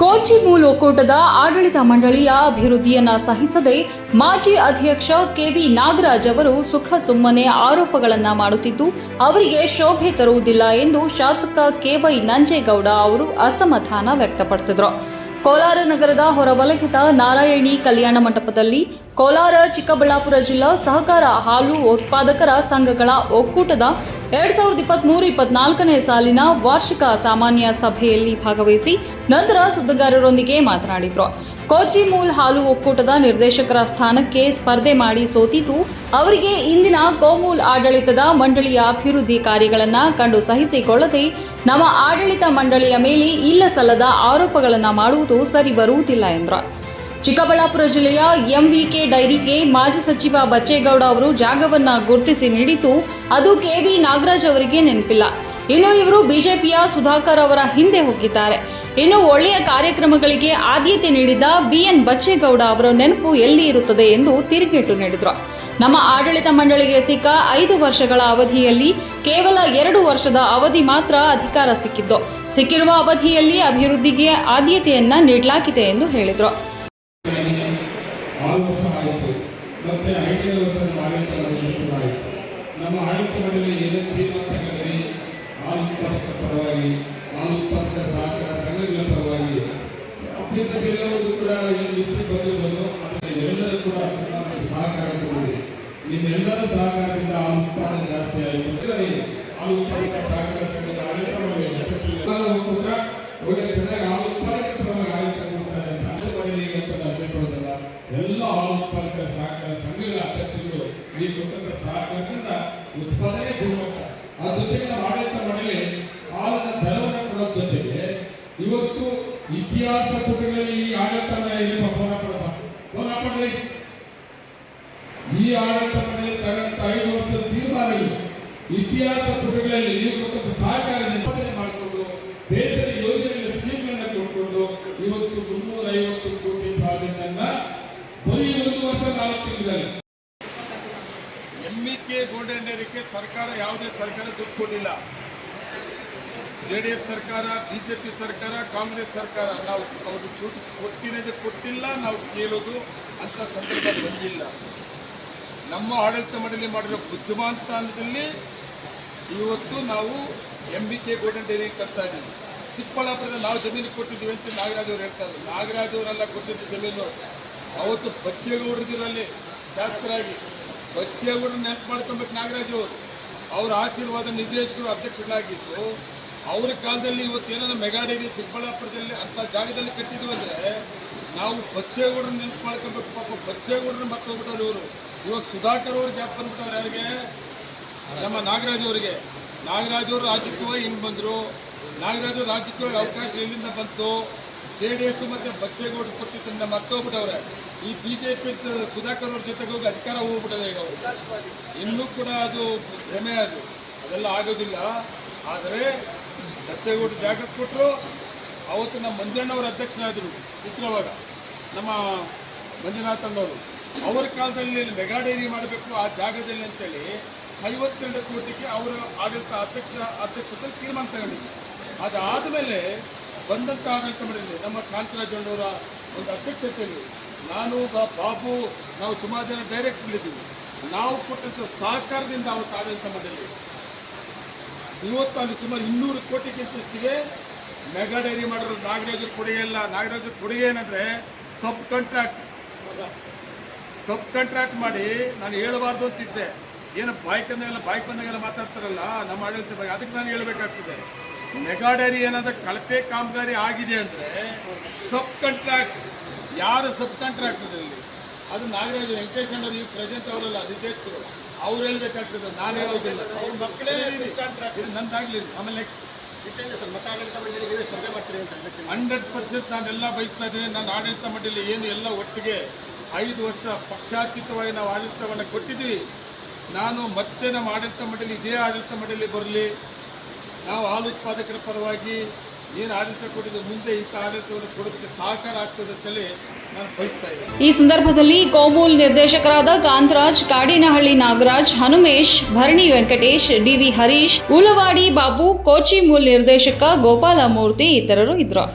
ಕೋಚಿ ಮೂಲ್ ಒಕ್ಕೂಟದ ಆಡಳಿತ ಮಂಡಳಿಯ ಅಭಿವೃದ್ಧಿಯನ್ನ ಸಹಿಸದೆ ಮಾಜಿ ಅಧ್ಯಕ್ಷ ಕೆವಿ ನಾಗರಾಜ್ ಅವರು ಸುಖ ಸುಮ್ಮನೆ ಆರೋಪಗಳನ್ನ ಮಾಡುತ್ತಿದ್ದು, ಅವರಿಗೆ ಶೋಭೆ ತರುವುದಿಲ್ಲ ಎಂದು ಶಾಸಕ ಕೆವೈ ನಂಜೇಗೌಡ ಅವರು ಅಸಮಾಧಾನ ವ್ಯಕ್ತಪಡಿಸಿದರು. ಕೋಲಾರ ನಗರದ ಹೊರವಲಯದ ನಾರಾಯಣಿ ಕಲ್ಯಾಣ ಮಂಟಪದಲ್ಲಿ ಕೋಲಾರ ಚಿಕ್ಕಬಳ್ಳಾಪುರ ಜಿಲ್ಲಾ ಸಹಕಾರ ಹಾಲು ಉತ್ಪಾದಕರ ಸಂಘಗಳ ಒಕ್ಕೂಟದ ಎರಡ್ ಸಾವಿರದ ಇಪ್ಪತ್ಮೂರು ಇಪ್ಪತ್ನಾಲ್ಕನೇ ಸಾಲಿನ ವಾರ್ಷಿಕ ಸಾಮಾನ್ಯ ಸಭೆಯಲ್ಲಿ ಭಾಗವಹಿಸಿ ನಂತರ ಸುದ್ದಿಗಾರರೊಂದಿಗೆ ಮಾತನಾಡಿದರು. ಕೋಚಿ ಮೂಲ್ ಹಾಲು ಒಕ್ಕೂಟದ ನಿರ್ದೇಶಕರ ಸ್ಥಾನಕ್ಕೆ ಸ್ಪರ್ಧೆ ಮಾಡಿ ಸೋತಿತು. ಅವರಿಗೆ ಇಂದಿನ ಕೋಮೂಲ್ ಆಡಳಿತದ ಮಂಡಳಿಯ ಅಭಿವೃದ್ಧಿ ಕಾರ್ಯಗಳನ್ನು ಕಂಡು ಸಹಿಸಿಕೊಳ್ಳದೆ, ನಮ್ಮ ಆಡಳಿತ ಮಂಡಳಿಯ ಮೇಲೆ ಇಲ್ಲ ಸಲ್ಲದ ಆರೋಪಗಳನ್ನು ಮಾಡುವುದು ಸರಿ ಬರುವುದಿಲ್ಲ ಎಂದರು. ಚಿಕ್ಕಬಳ್ಳಾಪುರ ಜಿಲ್ಲೆಯ ಎಂವಿಕೆ ಡೈರಿಗೆ ಮಾಜಿ ಸಚಿವ ಬಚ್ಚೇಗೌಡ ಅವರು ಜಾಗವನ್ನು ಗುರುತಿಸಿ ನೀಡಿದ್ದು, ಅದು ಕೆವಿ ನಾಗರಾಜ್ ಅವರಿಗೆ ನೆನಪಿಲ್ಲ. ಇನ್ನು ಇವರು ಬಿಜೆಪಿಯ ಸುಧಾಕರ್ ಅವರ ಹಿಂದೆ ಹೋಗಿದ್ದಾರೆ. ಇನ್ನು ಒಳ್ಳೆಯ ಕಾರ್ಯಕ್ರಮಗಳಿಗೆ ಆದ್ಯತೆ ನೀಡಿದ ಬಿಎನ್ ಬಚ್ಚೇಗೌಡ ಅವರ ನೆನಪು ಎಲ್ಲಿ ಇರುತ್ತದೆ ಎಂದು ತಿರುಗೇಟು ನೀಡಿದರು. ನಮ್ಮ ಆಡಳಿತ ಮಂಡಳಿಗೆ ಸಿಕ್ಕ ಐದು ವರ್ಷಗಳ ಅವಧಿಯಲ್ಲಿ ಕೇವಲ ಎರಡು ವರ್ಷದ ಅವಧಿ ಮಾತ್ರ ಅಧಿಕಾರ ಸಿಕ್ಕಿದ್ದು. ಸಿಕ್ಕಿರುವ ಅವಧಿಯಲ್ಲಿ ಅಭಿವೃದ್ಧಿಗೆ ಆದ್ಯತೆಯನ್ನ ನೀಡಲಾಗಿದೆ ಎಂದು ಹೇಳಿದರು. ನಮ್ಮ ಆಡಳಿತ ಮಂಡಳಿ ಏನೇನು ತೀರ್ಮಾನ ತಗೊಂಡ್ರಿ ಹಾಲು ಉತ್ಪಾದಕರ ಪರವಾಗಿ ಹಾಲು ಉತ್ಪಾದಕರ ಸಹಕಾರ ಸಂಘಗಳ ಪರವಾಗಿ ಅಭ್ಯರ್ಥಿಗಳೆಲ್ಲರೂ ಕೂಡ ಈ ಲಿಸ್ಟ್ ಬಂದಿರ್ಬೋದು ಆದರೆ ಎಲ್ಲರೂ ಕೂಡ ನಮಗೆ ಸಹಕಾರ ನಿಮ್ಮೆಲ್ಲರ ಸಹಕಾರದಿಂದ ಆ ಉತ್ಪಾದನೆ ಜಾಸ್ತಿ ಆಯಿತು. ಆ ಉತ್ಪಾದಕ ಸಹಕಾರ ಸಂಘದ ಆಡಳಿತ ಮಂಡಳಿ ಅಧ್ಯಕ್ಷರು ಎಲ್ಲರೂ ಕೂಡ ಒಳ್ಳೆ ಚೆನ್ನಾಗಿ ಹಾಲು ಉತ್ಪಾದಕರ ಪರವಾಗಿ ಆಡಳಿತ ಕೊಡ್ತಾರೆ ಅಂತ ಆಡಳಿತ ಮಂಡಳಿಗೆ ಅಂತ ನಾವು ಹೇಳ್ಕೊಳ್ಳೋದಲ್ಲ ಎಲ್ಲ ಹಾಲು ಉತ್ಪಾದಕರ ಸಹಕಾರ ಸಂಘಗಳ ಅಧ್ಯಕ್ಷರು ಈ ಕೊಟ್ಟಂತ ಸಹಕಾರದಿಂದ ಉತ್ಪಾದನೆ ಗುಣಮಟ್ಟ ಆ ಜೊತೆಗೆ ನಾವು ಆಡಳಿತ ಮಂಡಳಿ ಹಾಲಿನ ದರವನ್ನು ಕೊಡೋದ್ರ ಜೊತೆಗೆ ಇವತ್ತು ಇತಿಹಾಸ ಪುಟಗಳಲ್ಲಿ ಈ ಆಡಳಿತ ಮಂಡಳಿ ಫೋನ ಕೊಡಪ್ಪ ಫೋನ ಕೊಡ್ರಿ ಈ ಆಡಳಿತ ಮಂಡಳಿ ತಗೊಂಡ ಐದು ವರ್ಷದ ತೀರ್ಮಾನಗಳು ಇತಿಹಾಸ ಪುಟಗಳಲ್ಲಿ ನೀವು ಸಹಕಾರ ನಿರ್ವಹಣೆ ಮಾಡಿಕೊಂಡು ಬೇರೆ ಯೋಜನೆಗಳ ಸ್ಕೀಮ್ಗಳನ್ನ ಕೊಟ್ಕೊಂಡು ಇವತ್ತು ಮುನ್ನೂರ ಐವತ್ತು ಕೋಟಿ ಪ್ರಾಜೆಕ್ಟನ್ನ ಬರೀ ಒಂದು ವರ್ಷ ನಾಲ್ಕು ತಿಂಗಳಲ್ಲಿ ಎಂಇಕೆ ಗೋಲ್ಡನ್ ಸರ್ಕಾರ ಯಾವುದೇ ಸರ್ಕಾರ ದುಡ್ಡು ಜೆಡಿಎಸ್ ಸರ್ಕಾರ ಬಿಜೆಪಿ ಸರ್ಕಾರ, ಕಾಂಗ್ರೆಸ್ ಸರ್ಕಾರ, ನಾವು ಅವರು ದುಡ್ಡು ಕೊಟ್ಟಿರೋದು ಕೊಟ್ಟಿಲ್ಲ, ನಾವು ಕೇಳೋದು ಅಂತ ಸಂದರ್ಭ ಬಂದಿಲ್ಲ. ನಮ್ಮ ಆಡಳಿತ ಮಂಡಳಿ ಮಾಡಿರೋ ಬುದ್ಧಿಮಾಂತನದಲ್ಲಿ ಇವತ್ತು ನಾವು M B K Golden Dairy ಕಟ್ತಾ ಇದ್ದೀವಿ. ಚಿಕ್ಕಬಳ್ಳಾಪುರದ ನಾವು ಜಮೀನು ಕೊಟ್ಟಿದ್ದೀವಿ ಅಂತ ನಾಗರಾಜ್ ಅವರು ಹೇಳ್ತಾ ಇದ್ರು. ನಾಗರಾಜ್ ಅವರೆಲ್ಲ ಕೊಟ್ಟಿದ್ದು ಜಮೀನು ಅವತ್ತು ಬಚ್ಚೇಗೌಡರಲ್ಲಿ ಶಾಸಕರಾಗಿ ಬಚ್ಚೇಗೌಡರು ನೆನಪು ಮಾಡ್ಕೊಬೇಕು ನಾಗರಾಜ್ ಅವರು. ಅವರ ಆಶೀರ್ವಾದ ನಿರ್ದೇಶಕರು ಅಧ್ಯಕ್ಷರಾಗಿದ್ದು ಅವ್ರ ಕಾಲದಲ್ಲಿ ಇವತ್ತು ಏನಾದ್ರು ಮೆಗಾ ಡೈರಿ ಚಿಕ್ಕಬಳ್ಳಾಪುರದಲ್ಲಿ ಅಂತ ಜಾಗದಲ್ಲಿ ಕಟ್ಟಿದ್ವಿ ಅಂದರೆ ನಾವು ಬಚ್ಚೇಗೌಡರು ನೆನಪು ಮಾಡ್ಕೊಬೇಕು ಪಾಪ ಬಚ್ಚೇಗೌಡರನ್ನ ಮತ್ತೆ ಹೋಗ್ಬಿಟ್ಟವ್ರು ಇವರು. ಇವಾಗ ಸುಧಾಕರ್ ಅವರು ಯಾಕೆ ಬಂದ್ಬಿಟ್ಟವ್ರು ಯಾರಿಗೆ ನಮ್ಮ ನಾಗರಾಜ್ ಅವರಿಗೆ. ನಾಗರಾಜ್ ಅವರು ರಾಜಕೀಯವಾಗಿ ಹಿಂಗೆ ಬಂದರು? ನಾಗರಾಜ್ ರಾಜಕೀಯವಾಗಿ ಅವಕಾಶ ಎಲ್ಲಿಂದ ಬಂತು? ಜೆ ಡಿ ಎಸ್ ಮತ್ತು ಬಚ್ಚೇಗೌಡರು ಕೊಟ್ಟಿದ್ದರಿಂದ ಮರ್ತೋಗ್ಬಿಟ್ಟವ್ರೆ. ಈ ಬಿ ಜೆ ಪಿ ಸುಧಾಕರ್ ಅವ್ರ ಜೊತೆಗೆ ಹೋಗಿ ಅಧಿಕಾರ ಹೋಗ್ಬಿಟ್ಟದೆ ಈಗ ಅವರು. ಇನ್ನೂ ಕೂಡ ಅದು ಭ್ರಮೆ ಅದು. ಅದೆಲ್ಲ ಆಗೋದಿಲ್ಲ. ಆದರೆ ಬಚ್ಚೇಗೌಡರು ಜಾಗ ಕೊಟ್ಟರು ಅವತ್ತು ನಮ್ಮ ಮಂಜಣ್ಣವ್ರ ಅಧ್ಯಕ್ಷರಾದರು ಚಿತ್ರವಾಗ ನಮ್ಮ ಮಂಜುನಾಥಣ್ಣವರು. ಅವರ ಕಾಲದಲ್ಲಿ ಮೆಗಾ ಡೈರಿ ಮಾಡಬೇಕು ಆ ಜಾಗದಲ್ಲಿ ಅಂತೇಳಿ ಐವತ್ತೆರಡು ಕೋಟಿಗೆ ಅವರ ಆಡಳಿತ ಅಧ್ಯಕ್ಷ ಅಧ್ಯಕ್ಷತೆ ತೀರ್ಮಾನ ತಗೊಂಡಿದ್ರು ಅದಾದ ಮೇಲೆ ಬಂದಂಥ ಆಡಳಿತ ಮಂಡಳಿ ನಮ್ಮ ಕಾಂತರಾಜಣ್ಣವರ ಒಂದು ಅಧ್ಯಕ್ಷತೆಯಲ್ಲಿ ನಾನು ಬಾಬು, ನಾವು ಸುಮಾರು ಜನ ಡೈರೆಕ್ಟ್ ನಾವು ಕೊಟ್ಟಂಥ ಸಹಕಾರದಿಂದ ಅವತ್ತು ಆಡಳಿತ ಮಂಡಳಿ ಇವತ್ತು ಸುಮಾರು ಇನ್ನೂರು ಕೋಟಿಗಿಂತ ಹೆಚ್ಚಿಗೆ ಮೆಗಾ ಡೈರಿ ಮಾಡಿರೋ ನಾಗರಾಜರ ಕೊಡುಗೆ ಇಲ್ಲ. ನಾಗರಾಜರ ಕೊಡುಗೆ ಏನಂದ್ರೆ ಸಬ್ ಕಾಂಟ್ರಾಕ್ಟ್ ಸಬ್ ಕಾಂಟ್ರಾಕ್ಟ್ ಮಾಡಿ ನಾನು ಹೇಳಬಾರ್ದು ಅಂತಿದ್ದೆ. ಏನು ಬಾಯ್ಕ್ ಅಂದಾಗೆಲ್ಲ ಬಾಯ್ಕ್ ಬಂದಾಗೆಲ್ಲ ಮಾತಾಡ್ತಾರಲ್ಲ ನಮ್ಮ ಆಡಳಿತ ಬಗ್ಗೆ ಅದಕ್ಕೆ ನಾನು ಹೇಳಬೇಕಾಗ್ತದೆ. ಮೆಗಾ ಏನಾದ ಏನಾದ್ರು ಕಳಪೆ ಕಾಮಗಾರಿ ಆಗಿದೆ ಅಂದರೆ ಸಬ್ ಕಾಂಟ್ರಾಕ್ಟ್ ಯಾರು ಸಬ್ ಕಾಂಟ್ರಾಕ್ಟ್ ಇಲ್ಲಿ ಅದು ನಾಗರಾಜ್ ವೆಂಕಟೇಶ್ ಅವರು ಈ ಪ್ರೆಸೆಂಟ್ ಅವರಲ್ಲ ನಿರ್ದೇಶಕರು ಅವ್ರು. ಹೇಳ್ಬೇಕಾಗ್ತದೆ ನಾನು ಹೇಳೋದಿಲ್ಲ. ಅವ್ರ ಮಕ್ಕಳೇ ನಂದಾಗ್ಲಿ ಆಮೇಲೆ ನೆಕ್ಸ್ಟ್ ಹಂಡ್ರೆಡ್ ಪರ್ಸೆಂಟ್ ನಾನೆಲ್ಲ ಬಯಸ್ತಾ ಇದ್ದೀನಿ. ನನ್ನ ಆಡಳಿತ ಮಂಡಳಿ ಏನು ಎಲ್ಲ ಒಟ್ಟಿಗೆ ಐದು ವರ್ಷ ಪಕ್ಷಾತೀತವಾಗಿ ನಾವು ಆಡಳಿತವನ್ನು ಕೊಟ್ಟಿದ್ದೀವಿ. ನಾನು ಮತ್ತೆ ನಮ್ಮ ಆಡಳಿತ ಮಂಡಳಿ, ಇದೇ ಆಡಳಿತ ಮಂಡಳಿ ಬರಲಿ, ನಾವು ಹಾಲು ಉತ್ಪಾದಕರ ಪರವಾಗಿ ಏನು ಆಡಳಿತ ಕೊಟ್ಟಿದ್ದು ಮುಂದೆ ಇಂಥ ಆಡಳಿತವನ್ನು ಕೊಡೋದಕ್ಕೆ ಸಹಕಾರ ಆಗ್ತದೆ ಅಂತೇಳಿ ನಾನು ಬಯಸ್ತಾ ಈ ಸಂದರ್ಭದಲ್ಲಿ ಕೋಮೂಲ್ ನಿರ್ದೇಶಕರಾದ ಕಾಂತರಾಜ್, ಕಾಡಿನಹಳ್ಳಿ ನಾಗರಾಜ್, ಹನುಮೇಶ್, ಭರಣಿ ವೆಂಕಟೇಶ್, ಡಿವಿ ಹರೀಶ್, ಉಳವಾಡಿ ಬಾಬು ಕೋಚಿಮೂಲ್ ನಿರ್ದೇಶಕ ಗೋಪಾಲಮೂರ್ತಿ ಇತರರು ಇದ್ರು.